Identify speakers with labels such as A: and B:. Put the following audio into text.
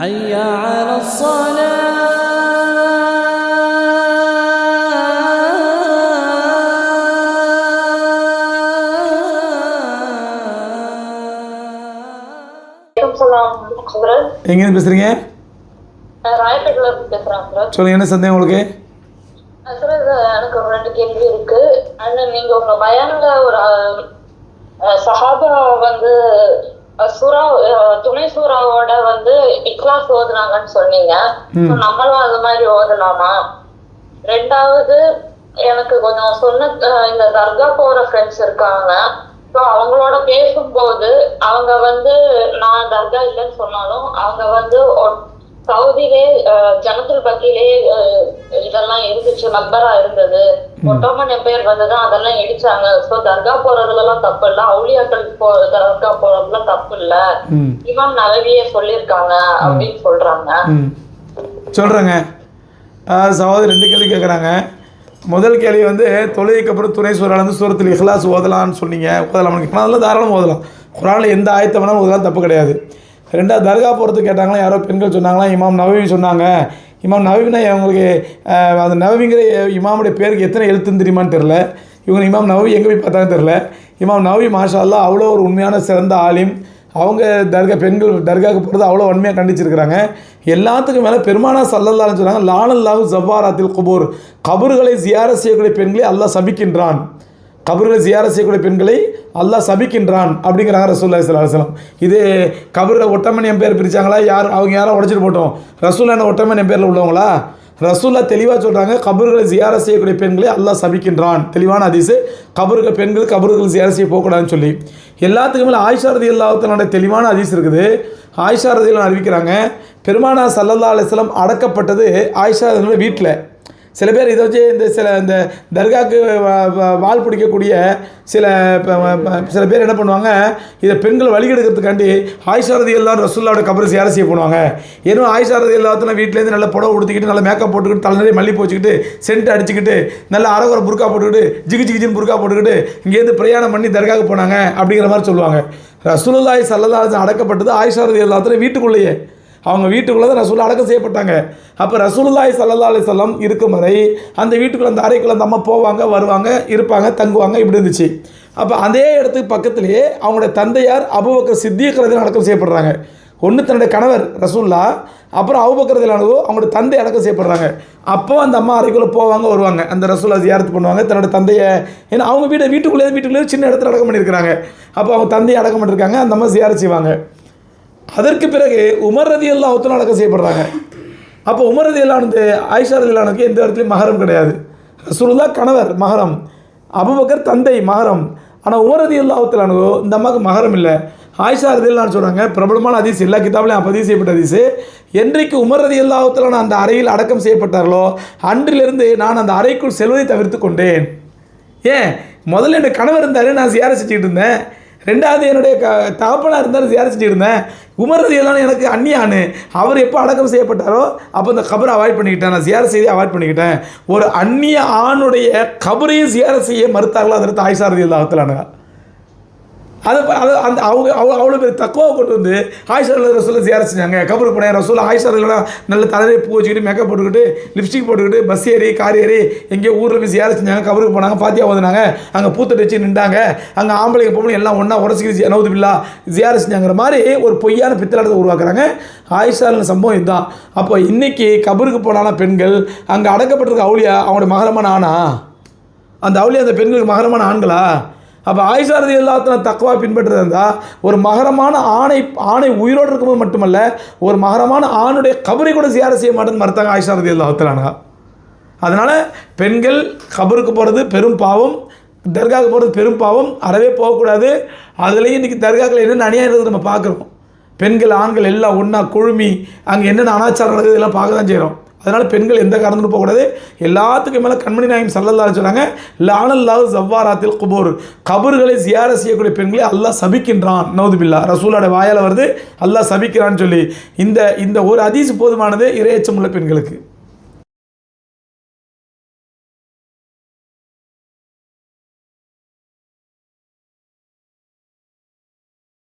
A: حي على الصلاة
B: வணக்கம் சலாம் ஹசரத்
C: எங்கேருந்து பேசுகிறீங்க
B: நான் ராயப்பேட்டில இருந்து பேசுறேன் ஹசரத்
C: சொல்லுங்கள் என்ன சந்தேகம் உங்களுக்கு
B: ஹசரத் எனக்கு ஒரு ரெண்டு கேள்வி இருக்கு அண்ணன் நீங்க உங்க பயான்ல ஒரு அஹ், சஹாபா வந்து அஹ், சூறா துணை சூறாவோட வந்து இக்லாஸ் ஓதுனாங்கன்னு சொன்னீங்க. நம்மளும் அது மாதிரி ஓதலாமா ரெண்டாவது எனக்கு கொஞ்சம் சொன்ன இந்த தர்கா போற ஃப்ரெண்ட்ஸ் இருக்காங்க. ஸோ அவங்களோட பேசும்போது அவங்க வந்து நான் தர்கா இல்லைன்னு சொன்னாலும் அவங்க வந்து சவுதியிலே ஜனத்துல் பக்கிலே இதெல்லாம் இருந்துச்சு மக்பரா இருந்தது. ஒட்டோமன் எம்பையர் வந்துதான் அதெல்லாம் இடிச்சாங்க. ஸோ தர்கா போறதுலாம் தப்பு இல்ல அவுளியாக்கள் போ தர்கா போறதுலாம் தப்பு இல்ல இமாம் நலவியே சொல்லியிருக்காங்க அப்படின்னு சொல்றாங்க.
C: ம். சொல்கிறேங்க சகோதரி ரெண்டு கேள்வி கேட்குறாங்க முதல் கேள்வி வந்து தொழுகைக்கு அப்புறம் துணை சூறால் வந்து சூரத்தில் இஹ்லாஸ் ஓதலாம்னு சொன்னீங்க. ஓதலாம். அதெல்லாம் தாராளம் ஓதலாம். குரானில் எந்த ஆயத்தை வேணாலும் ஓதலாம் தப்பு கிடையாது. ரெண்டாவது தர்கா போகிறதுக்கு கேட்டாங்களா யாரோ பெண்கள் சொன்னாங்களா இமாம் நவவி சொன்னாங்க. இமாம் நவவினை அவங்களுக்கு அந்த நவவிங்கிற இமாமுடைய பேருக்கு எத்தனை எழுத்துன்னு தெரியுமான்னு தெரில இவங்க இமாம் நவவி எங்கே போய் பார்த்தாலும் தெரில இமாம் நவவி மாஷா அவ்வளோ ஒரு உண்மையான சிறந்த ஆலிம். அவங்க தர்கா பெண்கள் தர்காவுக்கு போகிறது அவ்வளோ வன்மையாக கண்டிச்சிருக்கிறாங்க. எல்லாத்துக்கும் மேலே பெருமானா சல்லல்லான்னு சொன்னாங்க லானல்லாஹு ஜவ்வாராத்தில் குபூர். கபர்களை ஜியார செய்யக்கூடிய பெண்களை அல்லாஹ் சபிக்கின்றான். கபர்களை ஜியார செய்யக்கூடிய பெண்களை அல்லாஹ் சபிக்கின்றான் அப்படிங்கிறாங்க ரசூல்லா சலாஹலாம் இது கபரில் ஒட்டமன் என் பேர் பிரித்தாங்களா யார் அவங்க யாரும் உடச்சிட்டு போட்டோம்? ரசூல்லான ஒட்டமன் என் பேரில் உள்ளவங்களா? ரசூல்லா தெளிவாக சொல்கிறாங்க கபர்களை ஜியார செய்யக்கூடிய பெண்களை அல்லாஹ் சபிக்கின்றான். தெளிவான அதிசு கபறுகள் பெண்கள் கபர்கள் ஜியார செய்ய போகக்கூடாதுன்னு சொல்லி. எல்லாத்துக்கும் மேலே ஆயிஷாரதி தெளிவான அதிசு இருக்குது. ஆயிஷாரதியில் அறிவிக்கிறாங்க பெருமானா சல்லல்லா அலிஸ்லாம் அடக்கப்பட்டது ஆயிஷாரதியோட வீட்டில். சில பேர் இதை வச்சு இந்த சில இந்த தர்காக்கு வால் பிடிக்கக்கூடிய சில சில பேர் என்ன பண்ணுவாங்க இதை பெண்கள் வழிகெடுக்கிறதுக்காண்டி ஆயிஷாரதி எல்லாம் ரசுல்லாவோட கபரை சியார செய்ய பண்ணுவாங்க ஏன்னா ஆயிஷாரதி எல்லாத்தின வீட்டிலேருந்து நல்லா புடவை உடுத்திக்கிட்டு நல்லா மேக்கப் போட்டுக்கிட்டு தலை நிறைய மல்லி போச்சுக்கிட்டு சென்ட் அடிச்சுக்கிட்டு நல்ல அரகுற புருக்கா போட்டுக்கிட்டு ஜிகு ஜிகிஜின்னு புருக்கா போட்டுக்கிட்டு இங்கேருந்து பிரயாணம் பண்ணி தர்காவுக்கு போனாங்க அப்படிங்கிற மாதிரி சொல்லுவாங்க. ரசூலுல்லாஹி ஸல்லல்லாஹு அடக்கப்பட்டது ஆயிஷாரதி எல்லாத்தின வீட்டுக்குள்ளேயே. அவங்க வீட்டுக்குள்ளே தான் ரசூல் அடக்கம் செய்யப்பட்டாங்க. அப்போ ரசூலுல்லாஹி சல்லா அலி சொல்லம் இருக்கும் வரை அந்த வீட்டுக்குள்ளே அந்த அறைக்குள்ள அந்த அம்மா போவாங்க வருவாங்க இருப்பாங்க தங்குவாங்க இப்படி இருந்துச்சு. அப்போ அதே இடத்துக்கு பக்கத்திலேயே அவங்களுடைய தந்தையார் அபுபக்கர் சித்தியக்கிறதில் அடக்கம் செய்யப்படுறாங்க. ஒன்று தன்னுடைய கணவர் ரசூல்லா அப்புறம் அவுபக்கரதிலானதோ அவங்களோட தந்தை அடக்கம் செய்யப்படுறாங்க. அப்போ அந்த அம்மா அறைக்குள்ளே போவாங்க வருவாங்க. அந்த ரசூல்லா ஜியாரத்து பண்ணுவாங்க தன்னோட தந்தையை ஏன்னா அவங்க வீட்டை வீட்டுக்குள்ளேயே வீட்டுக்குள்ளேயே சின்ன இடத்துல அடக்கம் பண்ணியிருக்கிறாங்க. அப்போ அவங்க தந்தையை அடக்கம் பண்ணியிருக்காங்க அந்த அம்மா ஜியாரத் செய்வாங்க. அதற்கு பிறகு உமர் ரதி எல்லாம் ஒத்துணும் அடக்கம் செய்யப்படுறாங்க. அப்போ உமர் ரதி வந்து ஆயிஷா ரதி அல்லானுக்கு எந்த இடத்துலையும் மகரம் கிடையாது. ரசூலுல்லா கணவர் மகரம் அபுபக்கர் தந்தை மகரம் ஆனால் உமர் ரதி அல்லாஹத்துலானோ இந்த அம்மாவுக்கு மகரம் இல்லை. ஆயிஷா ரதி சொல்கிறாங்க பிரபலமான அதிசு எல்லா கிதாபிலையும் பதிவு செய்யப்பட்ட அதிசு என்றைக்கு உமர் ரதி அல்லாஹத்துலான அந்த அறையில் அடக்கம் செய்யப்பட்டார்களோ அன்றிலிருந்து நான் அந்த அறைக்குள் செல்வதை தவிர்த்து கொண்டேன். ஏன்? முதல்ல எனக்கு கணவர் இருந்தார் நான் சியார செஞ்சுக்கிட்டு இருந்தேன். ரெண்டாவது என்னுடைய க தகப்பனாக இருந்தாலும் சியார இருந்தேன். உமர் எல்லாம் எனக்கு அந்நியானு. அவர் எப்போ அடக்கம் செய்யப்பட்டாரோ அப்போ இந்த கபரை அவாய்ட் பண்ணிக்கிட்டேன். நான் சியார செய்தி அவாய்ட் பண்ணிக்கிட்டேன். ஒரு அந்நிய ஆணுடைய கபரையும் சியார செய்ய மறுத்தார்களோ அதில் தாய்சாரதி ரதி அல்லாஹத்திலான அது அது அந்த அவங்க அவ்வளோ அவ்வளோ பேர் தக்குவாக கொண்டு வந்து ஆயிஷா ரசூலை ஜியார செஞ்சாங்க. கபருக்கு போனேன் ரசூல் ஆயிஷா நல்ல தலையை பூ வச்சுக்கிட்டு மேக்கப் போட்டுக்கிட்டு லிப்ஸ்டிக் போட்டுக்கிட்டு பஸ் ஏறி கார் ஏறி எங்கேயோ ஊரில் போய் ஜியார செஞ்சாங்க. கபருக்கு போனாங்க பாத்தியா ஓதுனாங்க அங்கே பூத்தட்டு வச்சு நின்றாங்க. அங்கே ஆம்பளைங்க பொம்பளை எல்லாம் ஒன்றா உடச்சிக்கிட்டு நவுது பில்லா ஜியார செஞ்சாங்கிற மாதிரி ஒரு பொய்யான பித்தலாட்டத்தை உருவாக்குறாங்க. ஆயிஷாரின் சம்பவம் இதுதான். அப்போ இன்றைக்கி கபருக்கு போனான பெண்கள் அங்கே அடக்கப்பட்டிருக்க அவுளியா அவனோட மகரமான ஆனா அந்த அவுளியா அந்த பெண்களுக்கு மகரமான ஆண்களா? அப்போ ஆயிஷாரதி எல்லாத்தின தக்குவா பின்பற்றுறது? இருந்தால் ஒரு மகரமான ஆணை ஆணை உயிரோடு இருக்கும்போது மட்டுமல்ல ஒரு மகரமான ஆணுடைய கபரை கூட சியார செய்ய மாட்டேன்னு மறுத்தாங்க ஆயிஷாரதி எல்லாத்தினாங்க அதனால் பெண்கள் கபருக்கு போகிறது பெரும் பாவம் தர்காவுக்கு போகிறது பெரும் பாவம் அறவே போகக்கூடாது. அதுலேயும் இன்றைக்கி தர்காக்கள் என்னென்ன அநியாயம் இருக்குது நம்ம பார்க்குறோம். பெண்கள் ஆண்கள் எல்லாம் ஒன்றா குழுமி அங்கே என்னென்ன அனாச்சாரம் நடக்குது இதெல்லாம் பார்க்க தான் செய்கிறோம் அதனால் பெண்கள் எந்த காரணத்துக்கும் போகக்கூடாது எல்லாத்துக்கும் மேலே கண்மணி நாயம் சல்லல்லான்னு சொன்னாங்க லானல்லாஹ் ஜவ்வாராத்தில் குபூர். கபர்களை ஜியார செய்யக்கூடிய பெண்களை அல்லாஹ் சபிக்கின்றான். நவுதுபில்லா ரசூலோட வாயால் வருது அல்லாஹ் சபிக்கிறான்னு சொல்லி. இந்த இந்த ஒரு அதிசு போதுமானது இரையச்சம் உள்ள பெண்களுக்கு.